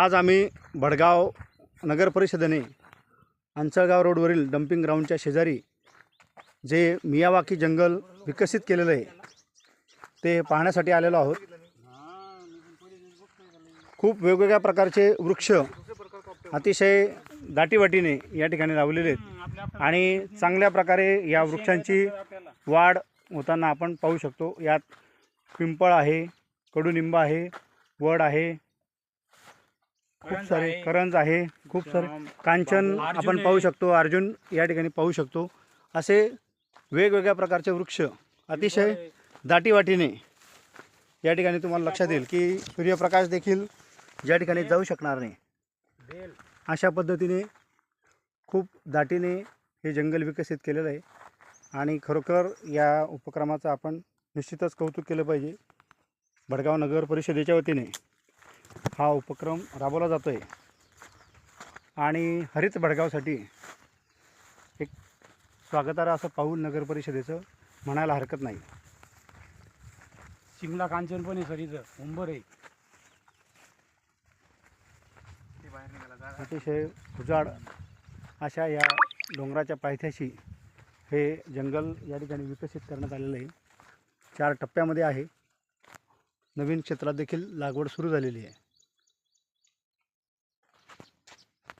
आज आम्ही भडगाव नगरपरिषदेने अंचळगाव रोडवरील डम्पिंग ग्राउंडच्या शेजारी जे मियावाकी जंगल विकसित केलेलं आहे ते पाहण्यासाठी आलेलो आहोत. खूप वेगवेगळ्या प्रकारचे वृक्ष अतिशय दाटीवाटीने या ठिकाणी लावलेले आहेत आणि चांगल्या प्रकारे या वृक्षांची वाढ होताना आपण पाहू शकतो. यात पिंपळ आहे कडुनिंब आहे वड आहे खूप सारे करंज आहे खूप सारे कांचन आपण पाहू शकतो अर्जुन या ठिकाणी पाहू शकतो. असे वेगवेगळ्या प्रकारचे वृक्ष अतिशय दाटीवाटीने या ठिकाणी तुम्हाला लक्षात येईल की सूर्यप्रकाश देखील ज्या ठिकाणी जाऊ शकणार नाही. अशा पद्धतीने खूप दाटीने हे जंगल विकसित केलेलं आहे. आणि खरोखर या उपक्रमाचं आपण निश्चितच कौतुक केलं पाहिजे. भडगाव नगर परिषदेच्या वतीने. हा उपक्रम राबवला जातो आहे आणि हरित भडगावसाठी एक स्वागतार्ह असं पाऊल नगर परिषदेचं म्हणायला हरकत नाही. शिमला कांचन पण आहे सर इथं उंबर आहे. अतिशय उजाड अशा या डोंगराच्या पायथ्याशी हे जंगल या ठिकाणी विकसित करण्यात आलेलं आहे. चार टप्प्यामध्ये आहे. नवीन क्षेत्रात देखील लागवड सुरू झालेली आहे.